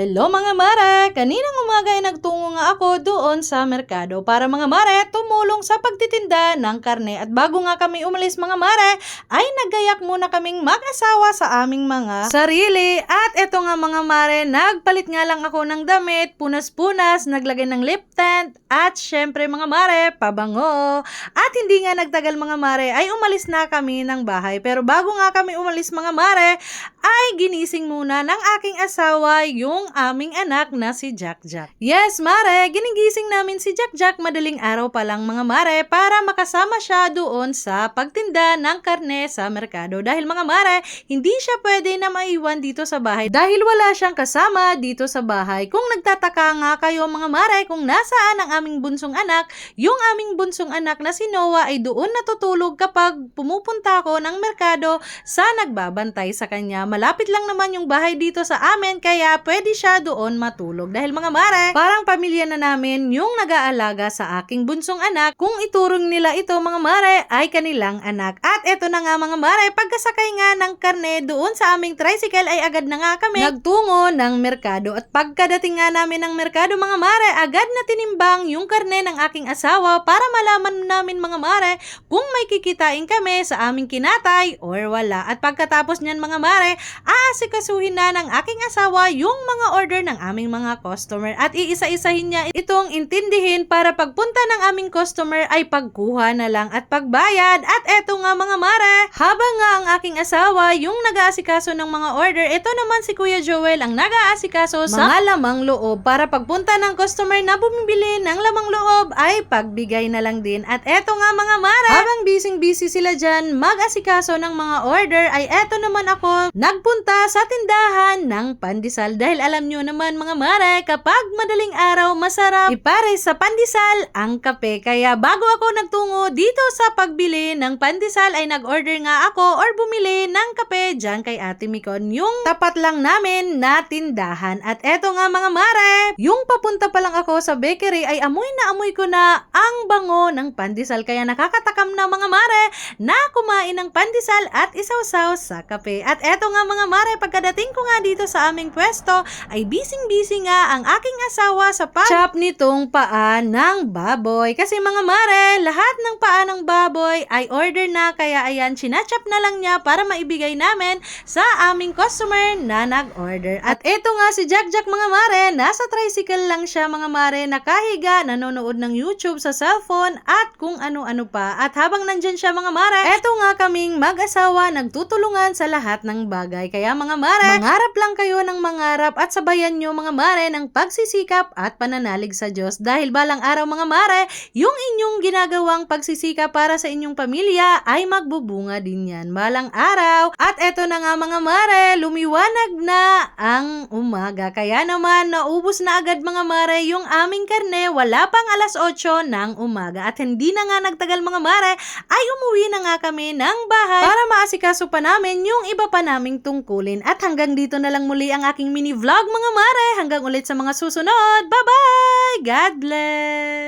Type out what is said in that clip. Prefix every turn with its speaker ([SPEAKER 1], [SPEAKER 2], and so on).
[SPEAKER 1] Hello mga mare! Kaninang umaga ay nagtungo nga ako doon sa merkado para mga mare tumulong sa pagtitinda ng karne. At bago nga kami umalis mga mare, ay naggayak muna kaming mag-asawa sa aming mga sarili. At eto nga mga mare, nagpalit nga lang ako ng damit, punas-punas, naglagay ng lip tint, at syempre mga mare, pabango. At hindi nga nagtagal mga mare, ay umalis na kami ng bahay. Pero bago nga kami umalis mga mare, ay ginising muna ng aking asawa yung aming anak na si Jack Jack. Yes, Mare, ginigising namin si Jack Jack madaling araw pa lang mga Mare para makasama siya doon sa pagtinda ng karne sa merkado. Dahil mga Mare, hindi siya pwede na maiwan dito sa bahay dahil wala siyang kasama dito sa bahay. Kung nagtataka nga kayo mga Mare kung nasaan ang aming bunsong anak, yung aming bunsong anak na si Noah ay doon natutulog kapag pumupunta ako ng merkado sa nagbabantay sa kanya. Malapit lang naman yung bahay dito sa amin kaya pwede siya doon matulog. Dahil mga mare, parang pamilya na namin yung nag-aalaga sa aking bunsong anak. Kung iturong nila ito mga mare ay kanilang anak. At eto na nga mga mare, pagkasakay nga ng karne doon sa aming tricycle ay agad na nga kami nagtungo ng merkado. At pagkadating nga namin ng merkado mga mare, agad na tinimbang yung karne ng aking asawa para malaman namin mga mare kung may kikitain kami sa aming kinatay or wala. At pagkatapos niyan mga mare, aasikasuhin na ng aking asawa yung mga order ng aming mga customer at iisa-isahin niya itong intindihin para pagpunta ng aming customer ay pagkuha na lang at pagbayad. At eto nga mga mare, habang nga ang aking asawa yung nag-aasikaso ng mga order, ito naman si Kuya Joel ang nag-aasikaso sa mga lamang loob para pagpunta ng customer na bumibili ng lamang loob ay pagbigay na lang din. At eto nga mga mare, habang busy-busy sila dyan mag-asikaso ng mga order ay eto naman ako nagpunta sa tindahan ng pandesal dahil alam nyo naman mga mare kapag madaling araw masarap ipare sa pandesal ang kape. Kaya bago ako nagtungo dito sa pagbili ng pandesal ay nag-order nga ako or bumili ng kape dyan kay Ate Mikon yung tapat lang namin na tindahan. At eto nga mga mare yung papunta pa lang ako sa bakery ay amoy na amoy ko na ang bango ng pandesal. Kaya nakakatakam na mga mare na kumain ng pandesal at isawsaw sa kape. At eto nga mga mare pagkadating ko nga dito sa aming pwesto ay bising-busy nga ang aking asawa sa pag-chop nitong paa ng baboy. Kasi mga mare, lahat ng paa ng baboy ay order na kaya ayan, chinachop na lang niya para maibigay namin sa aming customer na nag-order. At eto nga si Jack Jack mga mare, nasa tricycle lang siya mga mare, nakahiga, nanonood ng YouTube sa cellphone at kung ano-ano pa. At habang nandyan siya mga mare, eto nga kaming mag-asawa nagtutulungan sa lahat ng bagay. Kaya mga mare, mangarap lang kayo ng mangarap at sabayan nyo mga mare ng pagsisikap at pananalig sa Diyos. Dahil balang araw mga mare, yung inyong ginagawang pagsisikap para sa inyong pamilya ay magbubunga din yan balang araw. At eto na nga mga mare, lumiwanag na ang umaga. Kaya naman, naubos na agad mga mare yung aming karne, wala pang alas 8 ng umaga. At hindi na nga nagtagal mga mare, ay umuwi na nga kami ng bahay para maasikaso pa namin yung iba pa naming tungkulin. At hanggang dito na lang muli ang aking mini vlog mga mare. Hanggang ulit sa mga susunod. Bye-bye! God bless!